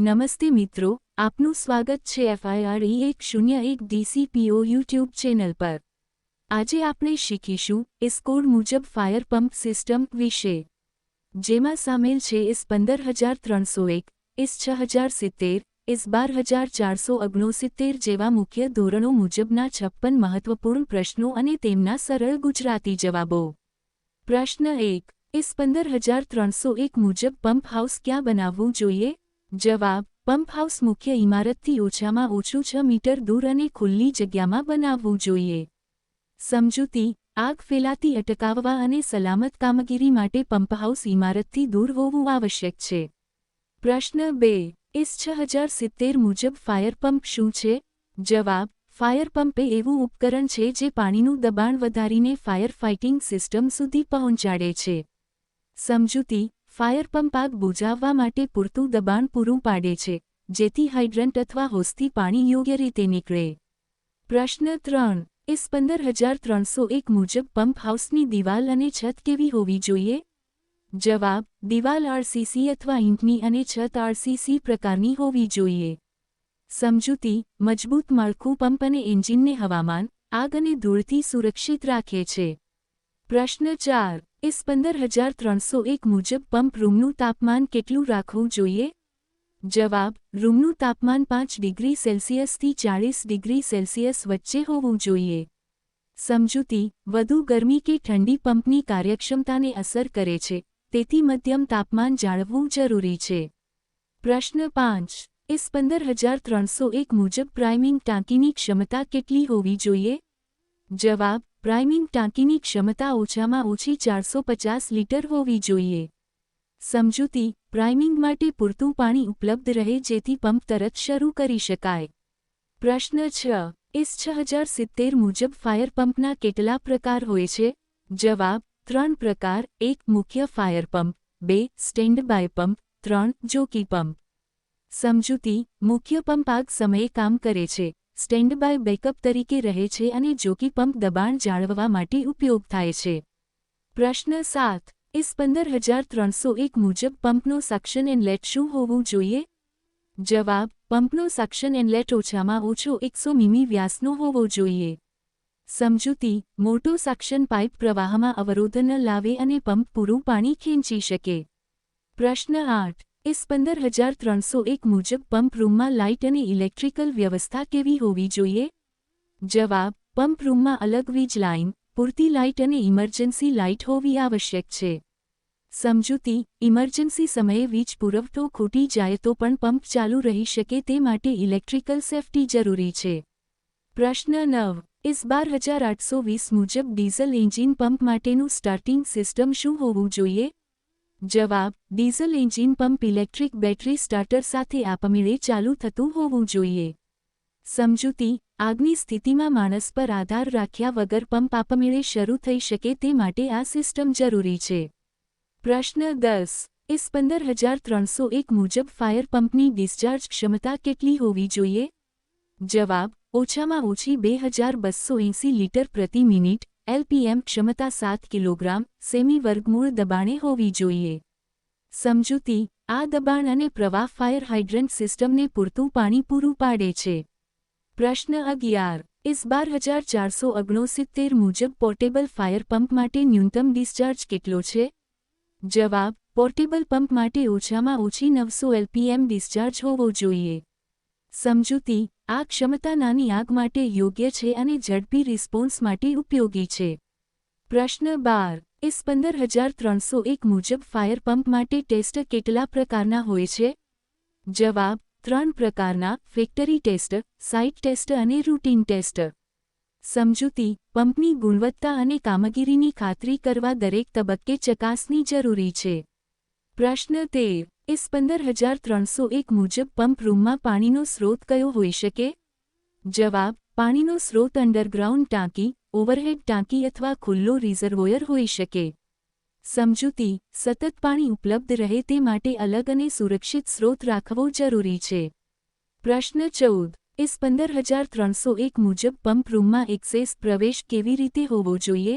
નમસ્તે મિત્રો, આપનું સ્વાગત છે એફઆઈઆર એક શૂન્ય એક ડીસીપીઓ યુટ્યુબ ચેનલ પર. આજે આપણે શીખીશું ઇસ કોડ મુજબ ફાયર પંપ સિસ્ટમ વિશે. જેમાં સામેલ છે ઇસ પંદર હજાર ત્રણસો એક ઇસ છ હજાર સિત્તેર ઇસ બાર હજાર ચારસો ઓગણસિત્તેર જેવા મુખ્ય ધોરણો મુજબના છપ્પન મહત્વપૂર્ણ પ્રશ્નો અને તેમના સરળ ગુજરાતી જવાબો. પ્રશ્ન એક ઇસ પંદર હજાર ત્રણસો એક મુજબ પંપ હાઉસ ક્યાં બનાવવું જોઈએ? જવાબ, પંપ હાઉસ મુખ્ય ઇમારતથી ઓછામાં ઓછું છ મીટર દૂર અને ખુલ્લી જગ્યામાં બનાવવું જોઈએ. સમજૂતી, આગ ફેલાતી, અટકાવવા અને સલામત કામગીરી માટે પંપ હાઉસ ઇમારતથી દૂર હોવું આવશ્યક છે. પ્રશ્ન બે ઇસ છ હજાર સિત્તેર મુજબ ફાયર પંપ શું છે? જવાબ, ફાયર પંપ એ એવું ઉપકરણ છે જે પાણીનું દબાણ વધારીને ફાયર ફાઇટિંગ સિસ્ટમ સુધી પહોંચાડે છે. સમજૂતી ફાયર પંપ આગ બુજાવવા માટે પૂરતું દબાણ પૂરું પાડે છે, જેથી હાઇડ્રન્ટ અથવા હોસથી પાણી યોગ્ય રીતે નીકળે. પ્રશ્ન ત્રણ. એસ પંદર હજાર ત્રણસો એક મુજબ પંપ હાઉસની દિવાલ અને છત કેવી હોવી જોઈએ? જવાબ. દિવાલ આરસીસી અથવા ઈંટની અને છત આરસીસી પ્રકારની હોવી જોઈએ. સમજૂતી. મજબૂત માળખું પંપ અને એન્જિનને હવામાન, આગ અને ધૂળથી સુરક્ષિત રાખે છે. પ્રશ્ન ચાર. ઇસ પંદર હજાર ત્રણસો એક મુજબ પંપ રૂમનું તાપમાન કેટલું રાખવું જોઈએ જવાબ રૂમનું તાપમાન પાંચ ડિગ્રી સેલ્સિયસથી ચાળીસ ડિગ્રી સેલ્સિયસ વચ્ચે હોવું જોઈએ સમજૂતી વધુ ગરમી કે ઠંડી પંપની કાર્યક્ષમતાને અસર કરે છે તેથી મધ્યમ તાપમાન જાળવવું જરૂરી છે પ્રશ્ન પાંચ ઇસ પંદર હજાર ત્રણસો એક મુજબ પ્રાઇમિંગ ટાંકીની ક્ષમતા કેટલી હોવી જોઈએ જવાબ પ્રાઇમિંગ ટાંકીની ક્ષમતા ઓછામાં ઓછી ચારસો પચાસ લીટર હોવી જોઈએ. સમજૂતી, પ્રાઇમિંગ માટે પૂરતું પાણી ઉપલબ્ધ રહે જેથી પંપ તરત શરૂ કરી શકાય. પ્રશ્ન છ. એસ છ હજાર સિત્તેર મુજબ ફાયર પંપના કેટલા પ્રકાર હોય છે? જવાબ, ત્રણ પ્રકાર. એક મુખ્ય ફાયર પંપ, બે સ્ટેન્ડ બાય પંપ, ત્રણ જોકી પંપ. સમજૂતી, મુખ્ય પંપ આગ સમયે કામ કરે છે. સ્ટેન્ડ બાય બેકઅપ તરીકે રહે છે અને જોકી પંપ દબાણ જાળવવા માટે ઉપયોગ થાય છે. પ્રશ્ન સાત ઇસ પંદર હજાર ત્રણસો એક મુજબ પંપનો સક્શન ઇનલેટ શું હોવું જોઈએ? જવાબ, પંપનો સક્શન ઇનલેટ ઓછામાં ઓછો એકસો મીમી વ્યાસનો હોવો જોઈએ. સમજૂતી, મોટો સક્શન પાઇપ પ્રવાહમાં અવરોધ ન લાવે અને પંપ પૂરું પાણી ખેંચી શકે. પ્રશ્ન આઠ ઇસ પંદર હજાર ત્રણસો એક મુજબ પંપ રૂમમાં લાઇટ અને ઇલેક્ટ્રિકલ વ્યવસ્થા કેવી હોવી જોઈએ જવાબ પંપ રૂમમાં અલગ વીજ લાઇન પૂરતી લાઇટ અને ઇમરજન્સી લાઇટ હોવી આવશ્યક છે સમજૂતી ઇમરજન્સી સમયે વીજ પુરવઠો ખૂટી જાય તો પણ પંપ ચાલુ રહી શકે તે માટે ઇલેક્ટ્રિકલ સેફટી જરૂરી છે પ્રશ્ન નવ ઇસ બાર હજાર આઠસો વીસ મુજબ ડીઝલ એન્જિન પંપ માટેનું સ્ટાર્ટિંગ સિસ્ટમ શું હોવું જોઈએ જવાબ, diesel engine pump electric battery starter સાથે આપમેળે ચાલુ થતું હોવું જોઈએ. સમજૂતી, આગની સ્થિતિમાં માણસ પર આધાર રાખ્યા વગર પંપ આપમેળે શરૂ થઈ શકે તે માટે આ સિસ્ટમ જરૂરી છે. પ્રશ્ન દસ ઇસ પંદર હજાર ત્રણસો એક મુજબ ફાયર પંપની ડિસ્ચાર્જ ક્ષમતા કેટલી હોવી જોઈએ? જવાબ, ઓછામાં ઓછી બે હજાર બસો એંસી લીટર પ્રતિ મિનિટ એલપીએમ ક્ષમતા સાત કિલોગ્રામ સેમી વર્ગમૂળ દબાણે હોવી જોઈએ. સમજૂતી, આ દબાણ અને પ્રવાહ ફાયર હાઇડ્રન્ટ સિસ્ટમને પૂરતું પાણી પૂરું પાડે છે. પ્રશ્ન અગિયાર. ઇસ બાર હજાર ચારસો ઓગણસિત્તેર મુજબ પોર્ટેબલ ફાયર પંપ માટે ન્યૂનતમ ડિસ્ચાર્જ કેટલો છે? જવાબ. પોર્ટેબલ પંપ માટે ઓછામાં ઓછી નવસો એલપીએમ ડિસ્ચાર્જ હોવો જોઈએ. સમજૂતી આ ક્ષમતા નાની આગ માટે યોગ્ય છે અને ઝડપી રિસ્પોન્સ માટે ઉપયોગી છે. પ્રશ્ન બાર. એસ પંદર હજાર ત્રણસો એક મુજબ ફાયર પંપ માટે ટેસ્ટ કેટલા પ્રકારના હોય છે? જવાબ. ત્રણ પ્રકારના. ફેક્ટરી ટેસ્ટ સાઇટ ટેસ્ટ અને રૂટીન ટેસ્ટ સમજૂતી. પંપની ગુણવત્તા અને કામગીરીની ખાતરી કરવા દરેક તબક્કે ચકાસણી જરૂરી છે. પ્રશ્ન તેર. ઇસ પંદર હજાર ત્રણસો એક મુજબ પંપ રૂમમાં પાણીનો સ્રોત કયો હોઈ શકે જવાબ પાણીનો સ્રોત અંડરગ્રાઉન્ડ ટાંકી ઓવરહેડ ટાંકી અથવા ખુલ્લો રિઝર્વોયર હોઈ શકે સમજૂતી સતત પાણી ઉપલબ્ધ રહે તે માટે અલગ અને સુરક્ષિત સ્રોત રાખવો જરૂરી છે પ્રશ્ન ચૌદ ઇસ પંદર હજાર ત્રણસો એક મુજબ પંપ રૂમમાં એક્સેસ પ્રવેશ કેવી રીતે હોવો જોઈએ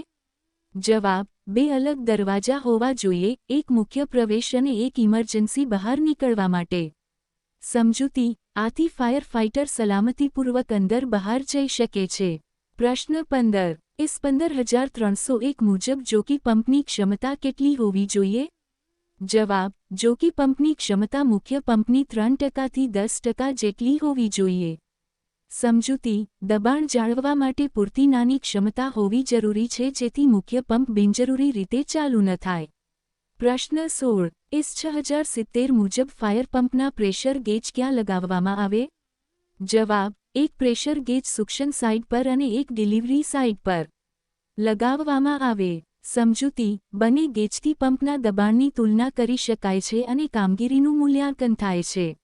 જવાબ બે અલગ દરવાજા હોવા જોઈએ, એક મુખ્ય પ્રવેશ અને એક ઇમરજન્સી બહાર નીકળવા માટે. સમજૂતી, આથી ફાયર ફાઇટર સલામતીપૂર્વક અંદર બહાર જઈ શકે છે. પ્રશ્ન પંદર ઇસ પંદર હજાર ત્રણસો એક મુજબ જોકી પંપની ક્ષમતા કેટલી હોવી જોઈએ? જવાબ, જોકી પંપની ક્ષમતા મુખ્ય પંપની ત્રણ ટકાથી દસ ટકા જેટલી હોવી જોઈએ. સમજૂતી, દબાણ જાળવવા માટે પૂરતી નાની ક્ષમતા હોવી જરૂરી છે જેથી મુખ્ય પંપ બિનજરૂરી રીતે ચાલુ ન થાય. પ્રશ્ન સોળ ઇસ છ હજાર સિત્તેર મુજબ ફાયર પંપના પ્રેશર ગેજ ક્યાં લગાવવામાં આવે? જવાબ, એક પ્રેશર ગેજ સુક્શન સાઇટ પર અને એક ડિલિવરી સાઇટ પર. લગાવવામાં આવે. સમજૂતી, બંને ગેજથી પંપના દબાણની તુલના કરી શકાય છે અને કામગીરીનું મૂલ્યાંકન થાય છે.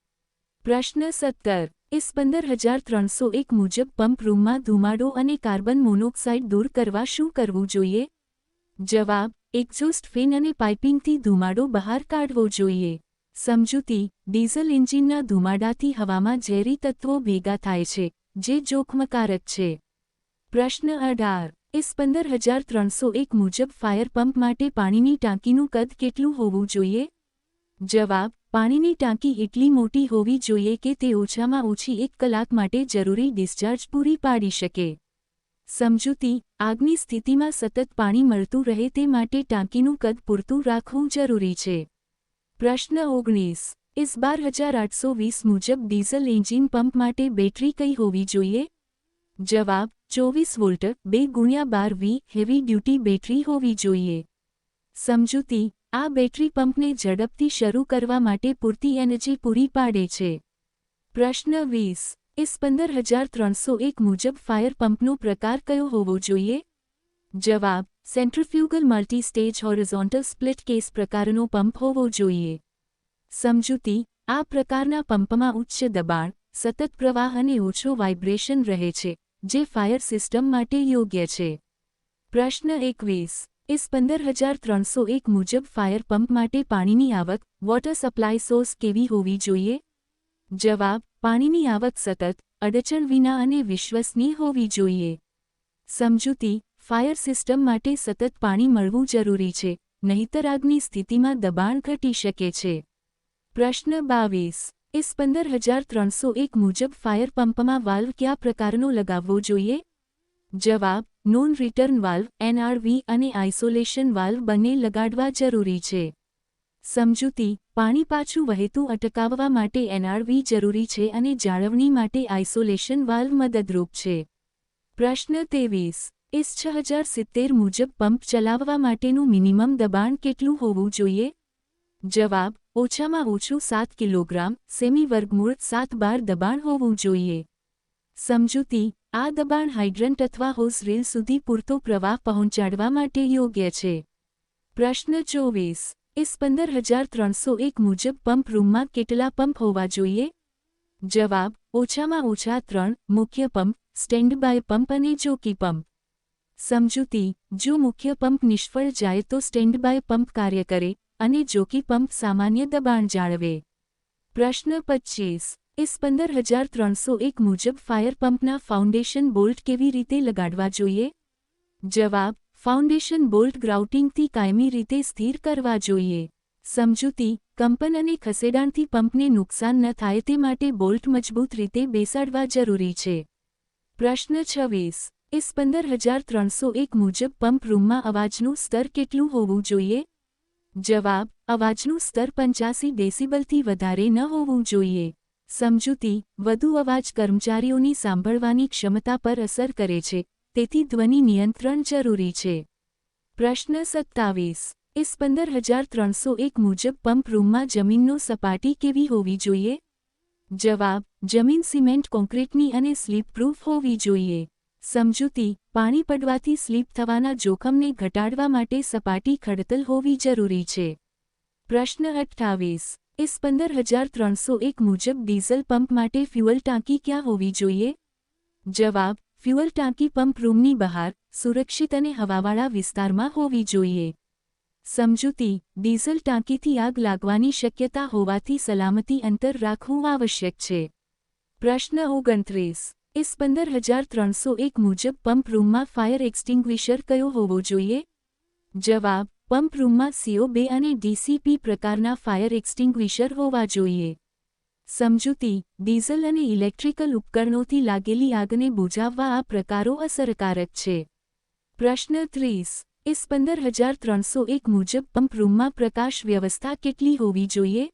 પ્રશ્ન સત્તર ઇસ પંદર હજાર ત્રણસો એક મુજબ પંપ રૂમમાં ધુમાડો અને કાર્બન મોનોક્સાઇડ દૂર કરવા શું કરવું જોઈએ? જવાબ, એક્ઝોસ્ટ ફેન અને પાઇપિંગથી ધુમાડો બહાર કાઢવો જોઈએ. સમજૂતી, ડીઝલ એન્જિનના ધુમાડાથી હવામાં ઝેરી તત્વો ભેગા થાય છે, જે જોખમકારક છે. પ્રશ્ન અઢાર ઇસ પંદર હજાર ત્રણસો એક મુજબ ફાયર પંપ માટે પાણીની ટાંકીનું કદ કેટલું હોવું જોઈએ? જવાબ પાણીની ટાંકી એટલી મોટી હોવી જોઈએ કે તે ઓછામાં ઓછી એક કલાક માટે જરૂરી ડિસ્ચાર્જ પૂરી પાડી શકે. સમજૂતી, આગની સ્થિતિમાં સતત પાણી મળતું રહે તે માટે ટાંકીનું કદ પૂરતું રાખવું જરૂરી છે. પ્રશ્ન ઓગણીસ. ઇસ બાર હજાર આઠસો વીસ મુજબ ડીઝલ એન્જિન પંપ માટે બેટરી કઈ હોવી જોઈએ? જવાબ, ચોવીસ વોલ્ટ બે ગુણ્યા બાર વી હેવી ડ્યુટી બેટરી હોવી જોઈએ. સમજૂતી આ બેટરી પંપને ઝડપથી શરૂ કરવા માટે પૂરતી એનર્જી પૂરી પાડે છે. પ્રશ્ન વીસ. ઇસ પંદર હજાર ત્રણસો એક મુજબ ફાયર પંપનો પ્રકાર કયો હોવો જોઈએ? જવાબ. Centrifugal multi stage horizontal split case પ્રકારનો પંપ હોવો જોઈએ. સમજૂતી. આ પ્રકારના પંપમાં ઉચ્ચ દબાણ, સતત પ્રવાહ અને ઓછો વાઇબ્રેશન રહે છે, જે ફાયર સિસ્ટમ માટે યોગ્ય છે. પ્રશ્ન એકવીસ. ઇસ પંદર હજાર ત્રણસો એક મુજબ ફાયર પંપ માટે પાણીની આવક વોટર સપ્લાય સોર્સ કેવી હોવી જોઈએ જવાબ પાણીની આવક સતત અડચણ વિના અને વિશ્વસનીય હોવી જોઈએ સમજૂતી ફાયર સિસ્ટમ માટે સતત પાણી મળવું જરૂરી છે નહીતર આગની સ્થિતિમાં દબાણ ઘટી શકે છે પ્રશ્ન બાવીસ ઇસ પંદર હજાર ત્રણસો એક મુજબ ફાયર પંપમાં વાલ્વ કયા પ્રકારનો લગાવવો જોઈએ જવાબ નોન રિટર્ન વાલ્વ, એનઆરવી અને આઇસોલેશન વાલ્વ બંને લગાડવા જરૂરી છે. સમજૂતી, પાણી પાછું વહેતું અટકાવવા માટે એનઆરવી જરૂરી છે અને જાળવણી માટે આઇસોલેશન વાલ્વ મદદરૂપ છે. પ્રશ્ન તેવીસ ઇસ છ હજાર સિત્તેર મુજબ પંપ ચલાવવા માટેનું મિનિમમ દબાણ કેટલું હોવું જોઈએ? જવાબ, ઓછામાં ઓછું સાત કિલોગ્રામ, સેમી વર્ગમૂળ સાત બાર દબાણ હોવું જોઈએ. સમજૂતી આ દબાણ હાઇડ્રન્ટ અથવા હોસ રેલ સુધી પૂરતો પ્રવાહ પહોંચાડવા માટે યોગ્ય છે. પ્રશ્ન ચોવીસ. એસ પંદર હજાર ત્રણસો એક મુજબ પંપ રૂમમાં કેટલા પંપ હોવા જોઈએ? જવાબ, ઓછામાં ઓછા ત્રણ, મુખ્ય પંપ, સ્ટેન્ડ બાય પંપ અને જોકી પંપ. સમજૂતી, જો મુખ્ય પંપ નિષ્ફળ જાય તો સ્ટેન્ડ બાય પંપ કાર્ય કરે અને જોકી પંપ સામાન્ય દબાણ જાળવે. પ્રશ્ન પચ્ચીસ ઇસ પંદર હજાર ત્રણસો એક મુજબ ફાયર પંપના ફાઉન્ડેશન બોલ્ટ કેવી રીતે લગાડવા જોઈએ જવાબ ફાઉન્ડેશન બોલ્ટ ગ્રાઉટિંગથી કાયમી રીતે સ્થિર કરવા જોઈએ સમજૂતી કંપન અને ખસેડાણથી પંપને નુકસાન ન થાય તે માટે બોલ્ટ મજબૂત રીતે બેસાડવા જરૂરી છે પ્રશ્ન છવ્વીસ ઇસ પંદર હજાર ત્રણસો એક મુજબ પંપ રૂમમાં અવાજનું સ્તર કેટલું હોવું જોઈએ જવાબ અવાજનું સ્તર પંચ્યાસી ડેસિબલથી વધારે ન હોવું જોઈએ સમજૂતી, વધુ અવાજ કર્મચારીઓની સાંભળવાની ક્ષમતા પર અસર કરે છે, તેથી ધ્વનિ નિયંત્રણ જરૂરી છે. પ્રશ્ન સત્તાવીસ. ઇસ પંદર હજાર ત્રણસો એક મુજબ પંપ રૂમમાં જમીનનો સપાટી કેવી હોવી જોઈએ? જવાબ, જમીન સિમેન્ટ કોન્ક્રીટની અને સ્લીપ પ્રૂફ હોવી જોઈએ. સમજૂતી, પાણી પડવાથી સ્લીપ થવાના જોખમને ઘટાડવા માટે સપાટી ખડતલ હોવી જરૂરી છે. પ્રશ્ન અઠ્ઠાવીસ. ઇસ પંદર હજાર ત્રણસો એક મુજબ ડીઝલ પંપ માટે ફ્યુઅલ ટાંકી ક્યાં હોવી જોઈએ જવાબ ફ્યુઅલ ટાંકી પંપ રૂમની બહાર સુરક્ષિત અને હવાવાળા વિસ્તારમાં હોવી જોઈએ સમજૂતી ડીઝલ ટાંકીથી આગ લાગવાની શક્યતા હોવાથી સલામતી અંતર રાખવું આવશ્યક છે। પ્રશ્ન ઓગણત્રીસ ઇસ પંદર હજાર ત્રણસો એક મુજબ પંપ રૂમમાં ફાયર એક્સટિંગ્વિશર કયો હોવો જોઈએ જવાબ પંપ રૂમમાં સીઓ બે અને ડીસીપી પ્રકારના ફાયર એક્સટિંગ્વિશર હોવા જોઈએ. સમજૂતી, ડીઝલ અને ઇલેક્ટ્રિકલ ઉપકરણોથી લાગેલી આગને બુઝાવવા આ પ્રકારો અસરકારક છે. પ્રશ્ન ત્રીસ, એસ પંદર હજાર ત્રણસો એક મુજબ પંપ રૂમમાં પ્રકાશ વ્યવસ્થા કેટલી હોવી જોઈએ?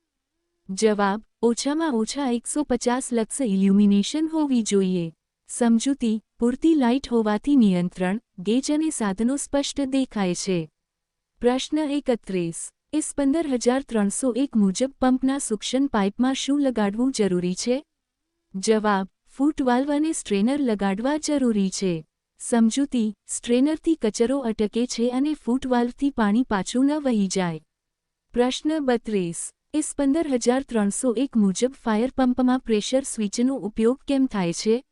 જવાબ, ઓછામાં ઓછા એકસો પચાસ લક્ષ ઇલ્યુમિનેશન હોવી જોઈએ. સમજૂતી, પૂરતી લાઇટ હોવાથી નિયંત્રણ, ગેજ અને સાધનો સ્પષ્ટ દેખાય છે. પ્રશ્ન એકત્રીસ. એસ પંદર હજાર ત્રણસો એક મુજબ પંપના સુક્શન પાઇપમાં શું લગાડવું જરૂરી છે? જવાબ ફૂટવાલ્વ અને સ્ટ્રેનર લગાડવા જરૂરી છે. સમજૂતી, સ્ટ્રેનરથી કચરો અટકે છે અને ફૂટવાલ્વથી પાણી પાછું ન વહી જાય. પ્રશ્ન બત્રીસ. એસ પંદર હજાર ત્રણસો એક મુજબ ફાયર પંપમાં પ્રેશર સ્વિચનો ઉપયોગ કેમ થાય છે?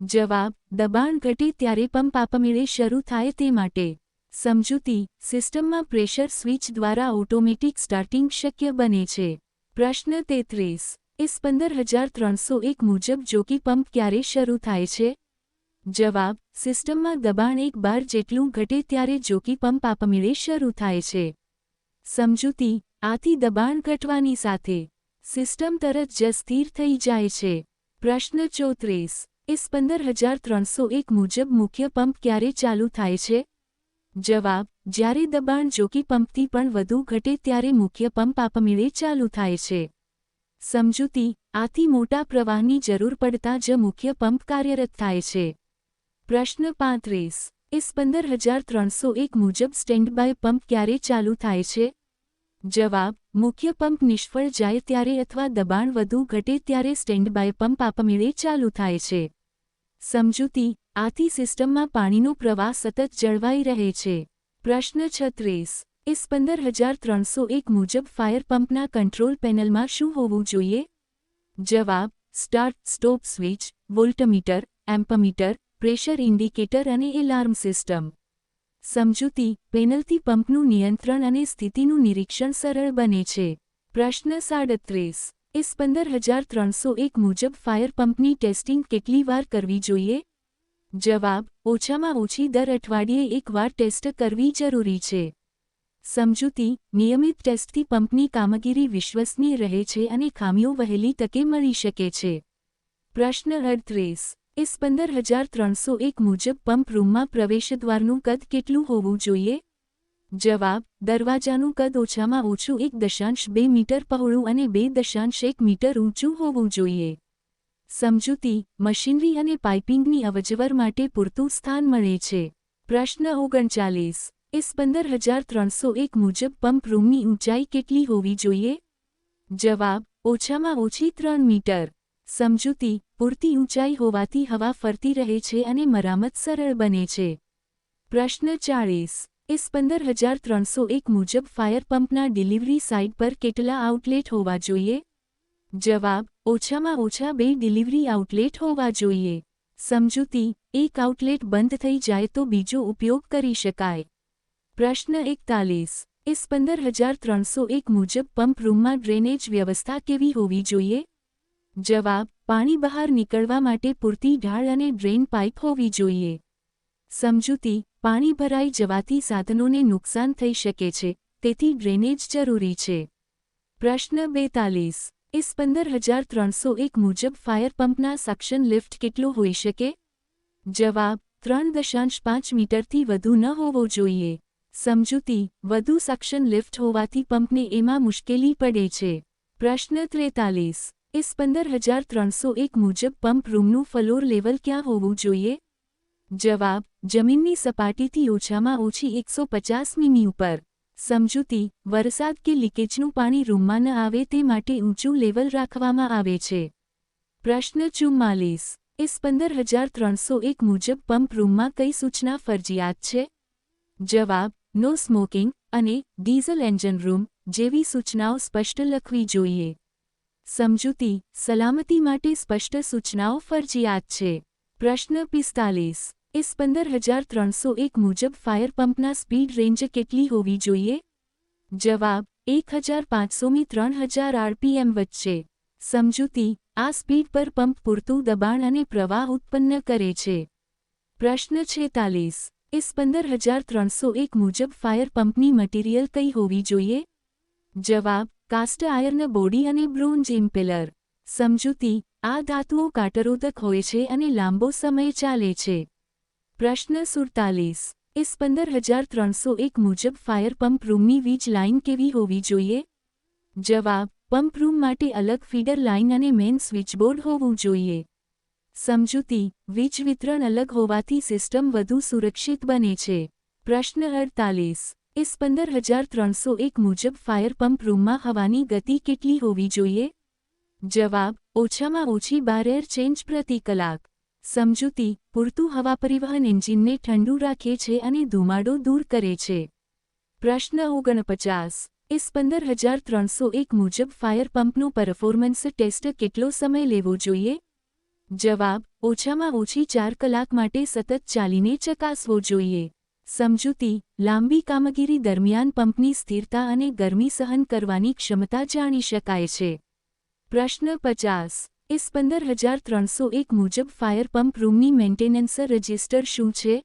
જવાબ, દબાણ ઘટે ત્યારે પંપ આપમેળે શરૂ થાય તે માટે. સમજૂતી સિસ્ટમમાં પ્રેશર સ્વિચ દ્વારા ઓટોમેટિક સ્ટાર્ટિંગ શક્ય બને છે. પ્રશ્ન તેત્રીસ. ઇસ પંદર હજાર ત્રણસો એક મુજબ જોકી પંપ ક્યારે શરૂ થાય છે? જવાબ, સિસ્ટમમાં દબાણ એક બાર જેટલું ઘટે ત્યારે જોકી પંપ આપમેળે શરૂ થાય છે. સમજૂતી, આથી દબાણ ઘટવાની સાથે, સિસ્ટમ તરત જ સ્થિર થઈ જાય છે. પ્રશ્ન ચોત્રીસ. ઇસ પંદર હજાર ત્રણસો એક મુજબ મુખ્ય પંપ ક્યારે ચાલુ થાય છે? જવાબ, જ્યારે દબાણ જોકી પંપથી પણ વધુ ઘટે ત્યારે મુખ્ય પંપ આપમેળે ચાલુ થાય છે. સમજૂતી, આથી મોટા પ્રવાહની જરૂર પડતા જ મુખ્ય પંપ કાર્યરત થાય છે. પ્રશ્ન પાંત્રીસ ઇસ પંદર હજાર ત્રણસો એક મુજબ સ્ટેન્ડ બાય પંપ ક્યારે ચાલુ થાય છે? જવાબ, મુખ્ય પંપ નિષ્ફળ જાય ત્યારે અથવા દબાણ વધુ ઘટે ત્યારે સ્ટેન્ડ બાય પંપ આપમેળે ચાલુ થાય છે. સમજૂતી, આથી સિસ્ટમમાં પાણીનો પ્રવાહ સતત જળવાઈ રહે છે. પ્રશ્ન છત્રીસ ઇસ પંદર હજાર ત્રણસો એક મુજબ ફાયર પંપના કંટ્રોલ પેનલમાં શું હોવું જોઈએ? જવાબ, start, stop switch, voltmeter, ammeter, pressure indicator અને એલાર્મ સિસ્ટમ. સમજૂતી, પેનલથી પંપનું નિયંત્રણ અને સ્થિતિનું નિરીક્ષણ સરળ બને છે. પ્રશ્ન સાડત્રીસ એસ પંદર હજાર ત્રણસો એક મુજબ ફાયર પંપની ટેસ્ટિંગ કેટલી વાર કરવી જોઈએ જવાબ ઓછામાં ઓછી દર અઠવાડિયે એક વાર ટેસ્ટ કરવી જરૂરી છે સમજૂતી નિયમિત ટેસ્ટથી પંપની કામગીરી વિશ્વસનીય રહે છે અને ખામીઓ વહેલી તકે મળી શકે છે પ્રશ્ન અડત્રીસ એસ પંદર હજાર ત્રણસો એક મુજબ પંપ રૂમમાં પ્રવેશદ્વારનું કદ કેટલું હોવું જોઈએ જવાબ, દરવાજાનું કદ ઓછામાં ઓછું એક દશાંશ બે મીટર પહોળું અને બે દશાંશ એક મીટર ઊંચું હોવું જોઈએ. સમજૂતી, મશીનરી અને પાઇપિંગની અવજવર માટે પૂરતું સ્થાન મળે છે. પ્રશ્ન ઓગણચાલીસ, એસ પંદર હજાર ત્રણસો એક મુજબ પંપ રૂમની ઊંચાઈ કેટલી હોવી જોઈએ? જવાબ, ઓછામાં ઓછી ત્રણ મીટર. સમજૂતી, પૂરતી ઊંચાઈ હોવાથી હવા ફરતી રહે છે અને મરામત સરળ બને છે. પ્રશ્ન ચાળીસ એસ પંદર હજાર ત્રણસો એક મુજબ ફાયર પંપના ડિલિવરી સાઇટ પર કેટલા આઉટલેટ હોવા જોઈએ જવાબ ઓછામાં ઓછા બે ડિલિવરી આઉટલેટ હોવા જોઈએ સમજૂતી એક આઉટલેટ બંધ થઈ જાય તો બીજો ઉપયોગ કરી શકાય પ્રશ્ન એકતાલીસ એસ પંદર હજાર ત્રણસો એક મુજબ પંપ રૂમમાં ડ્રેનેજ વ્યવસ્થા કેવી હોવી જોઈએ જવાબ પાણી બહાર નીકળવા માટે પૂરતી ઢાળ અને ડ્રેન પાઇપ હોવી જોઈએ સમજૂતી પાણી ભરાઈ જવાથી સાધનોને નુકસાન થઈ શકે છે, તેથી ડ્રેનેજ જરૂરી છે. પ્રશ્ન બેતાલીસ. ઇસ પંદર હજાર ત્રણસો એક મુજબ ફાયર પંપના સક્શન લિફ્ટ કેટલો હોઈ શકે? જવાબ, ત્રણ દશાંશ પાંચ મીટરથી વધુ ન હોવો જોઈએ. સમજૂતી, વધુ સક્શન લિફ્ટ હોવાથી પંપને એમાં મુશ્કેલી પડે છે. પ્રશ્ન ત્રેતાલીસ. ઇસ પંદર હજાર ત્રણસો એક મુજબ પંપ રૂમનું ફલોર લેવલ ક્યાં હોવું જોઈએ? જવાબ, જમીનની સપાટીથી ઓછામાં ઓછી એકસો પચાસ મીમી ઉપર. સમજૂતી, વરસાદ કે લીકેજનું પાણી રૂમમાં ન આવે તે માટે ઊંચું લેવલ રાખવામાં આવે છે. પ્રશ્ન ચુમ્માલીસ. એસ પંદર હજાર ત્રણસો એક મુજબ પંપ રૂમમાં કઈ સૂચના ફરજિયાત છે? જવાબ, નો સ્મોકિંગ અને ડીઝલ એન્જિન રૂમ જેવી સૂચનાઓ સ્પષ્ટ લખવી જોઈએ. સમજૂતી, સલામતી માટે સ્પષ્ટ સૂચનાઓ ફરજિયાત છે. પ્રશ્ન પિસ્તાલીસ. એસ પંદર હજાર ત્રણસો એક મુજબ ફાયર પંપના સ્પીડ રેન્જ કેટલી હોવી જોઈએ? જવાબ, એક હજાર પાંચસોમી ત્રણ હજાર આરપીએમ વચ્ચે. સમજૂતી, આ સ્પીડ પર પંપ પૂરતું દબાણ અને પ્રવાહ ઉત્પન્ન કરે છે. પ્રશ્ન છેતાલીસ એસ પંદર હજાર ત્રણસો એક મુજબ ફાયર પંપની મટીરિયલ કઈ હોવી જોઈએ? જવાબ, કાસ્ટ આયર્ન બોડી અને બ્રોન્જ ઇમ્પેલર. સમજૂતી, આ ધાતુઓ કાટરોધક હોય છે અને લાંબો સમય ચાલે છે. પ્રશ્ન સુડતાલીસ. એસ પંદર હજાર ત્રણસો એક મુજબ ફાયર પંપ રૂમની વીજ લાઇન કેવી હોવી જોઈએ? જવાબ, પંપ રૂમ માટે અલગ ફીડર લાઇન અને મેઇન સ્વિચબોર્ડ હોવું જોઈએ. સમજૂતી, વીજ વિતરણ અલગ હોવાથી સિસ્ટમ વધુ સુરક્ષિત બને છે. પ્રશ્ન અડતાલીસ. એસ પંદર હજાર ત્રણસો એક મુજબ ફાયર પંપ રૂમમાં હવાની ગતિ કેટલી હોવી જોઈએ? જવાબ, ઓછામાં ઓછી બાર એર ચેન્જ પ્રતિ કલાક. સમજૂતી, પૂરતું હવા પરિવહન એન્જિનને ઠંડુ રાખે છે અને ધુમાડો દૂર કરે છે. પ્રશ્ન ઓગણપચાસ. એસ પંદર હજાર ત્રણસો એક મુજબ ફાયર પંપનો પરફોર્મન્સ ટેસ્ટ કેટલો સમય લેવો જોઈએ? જવાબ, ઓછામાં ઓછી ચાર કલાક માટે સતત ચાલીને ચકાસવો જોઈએ. સમજૂતી, લાંબી કામગીરી દરમિયાન પંપની સ્થિરતા અને ગરમી સહન કરવાની ક્ષમતા જાણી શકાય છે. પ્રશ્ન પચાસ. એસ પંદર હજાર ત્રણસો એક મુજબ ફાયર પંપ રૂમની મેન્ટેનન્સ રજિસ્ટર શું છે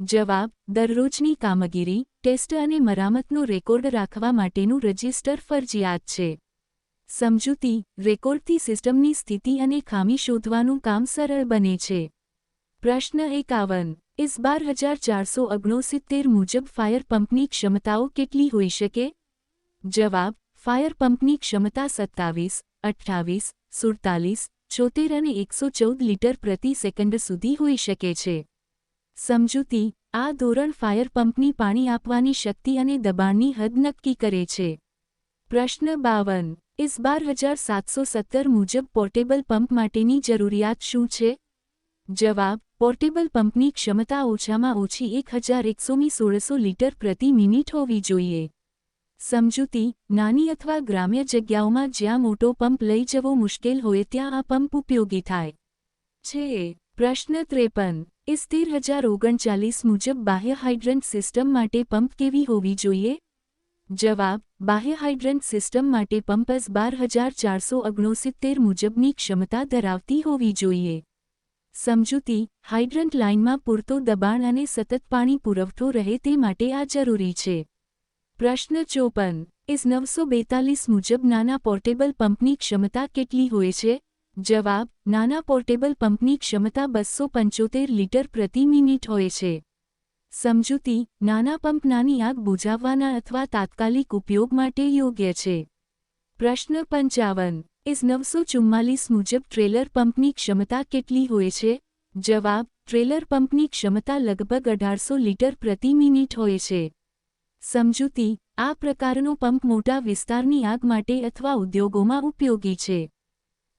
જવાબ દરરોજની કામગીરી ટેસ્ટ અને મરામતનો રેકોર્ડ રાખવા માટેનું રજિસ્ટર ફરજિયાત છે સમજૂતી રેકોર્ડથી સિસ્ટમની સ્થિતિ અને ખામી શોધવાનું કામ સરળ બને છે પ્રશ્ન એકાવન ઇસ બાર હજાર ચારસો ઓગણસિત્તેર મુજબ ફાયર પંપની ક્ષમતાઓ કેટલી હોઈ શકે જવાબ ફાયર પંપની ક્ષમતા સત્તાવીસ અઠ્ઠાવીસ સુડતાલીસ છોતેર અને એકસો ચૌદ લીટર પ્રતિ સેકન્ડ સુધી હોઈ શકે છે. સમજૂતી, આ ધોરણ ફાયર પંપની પાણી આપવાની શક્તિ અને દબાણની હદ નક્કી કરે છે. પ્રશ્ન બાવન ઇસ બાર હજાર સાતસો સત્તર મુજબ પોર્ટેબલ પંપ માટેની જરૂરિયાત શું છે? જવાબ, પોર્ટેબલ પંપની ક્ષમતા ઓછામાં ઓછી એક હજાર એકસોમી સોળસો લીટર પ્રતિ મિનિટ હોવી જોઈએ. સમજૂતી, નાની અથવા ગ્રામ્ય જગ્યાઓમાં જ્યાં મોટો પંપ લઈ જવો મુશ્કેલ હોય ત્યાં આ પંપ ઉપયોગી થાય. છે. પ્રશ્ન ત્રેપન. ઇસ્તેર હજાર ઓગણચાલીસ મુજબ બાહ્ય હાઇડ્રન્ટ સિસ્ટમ માટે પંપ કેવી હોવી જોઈએ? જવાબ. બાહ્ય હાઇડ્રન્ટ સિસ્ટમ માટે પંપસ બાર હજાર ચારસો ઓગણસિત્તેર મુજબની ક્ષમતા ધરાવતી હોવી જોઈએ. સમજૂતી. હાઇડ્રન્ટ લાઇનમાં પૂરતો દબાણ અને સતત પાણી પુરવઠો રહે તે માટે આ જરૂરી છે. પ્રશ્ન ચોપન. ઇસ નવસો બેતાલીસ મુજબ નાના પોર્ટેબલ પંપની ક્ષમતા કેટલી હોય છે જવાબ, નાના પોર્ટેબલ પંપની ક્ષમતા બસો પંચોતેર લીટર પ્રતિ મિનિટ હોય છે. સમજૂતી, નાના પંપ નાની આગ બુઝાવવાના અથવા તાત્કાલિક ઉપયોગ માટે યોગ્ય છે. પ્રશ્ન પંચાવન. ઇસ નવસો ચુમ્માલીસ મુજબ ટ્રેલર પંપની ક્ષમતા કેટલી હોય છે જવાબ, ટ્રેલર પંપની ક્ષમતા લગભગ અઢારસો લીટર પ્રતિ મિનિટ હોય છે. સમજૂતી આ પ્રકારનો પંપ મોટા વિસ્તારની આગ માટે અથવા ઉદ્યોગોમાં ઉપયોગી છે.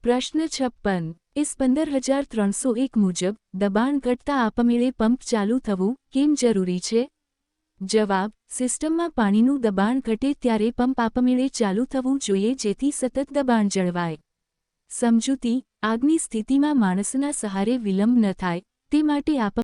પ્રશ્ન છપ્પન. ઇસ પંદર હજાર ત્રણસો એક મુજબ, દબાણ ઘટતા આપમેળે પંપ ચાલુ થવું કેમ જરૂરી છે? જવાબ, સિસ્ટમમાં પાણીનું દબાણ ઘટે ત્યારે પંપ આપમેળે ચાલુ થવું જોઈએ જેથી સતત દબાણ જળવાય. સમજૂતી આગની સ્થિતિમાં માણસના સહારે વિલંબ ન થાય, તે માટે આપ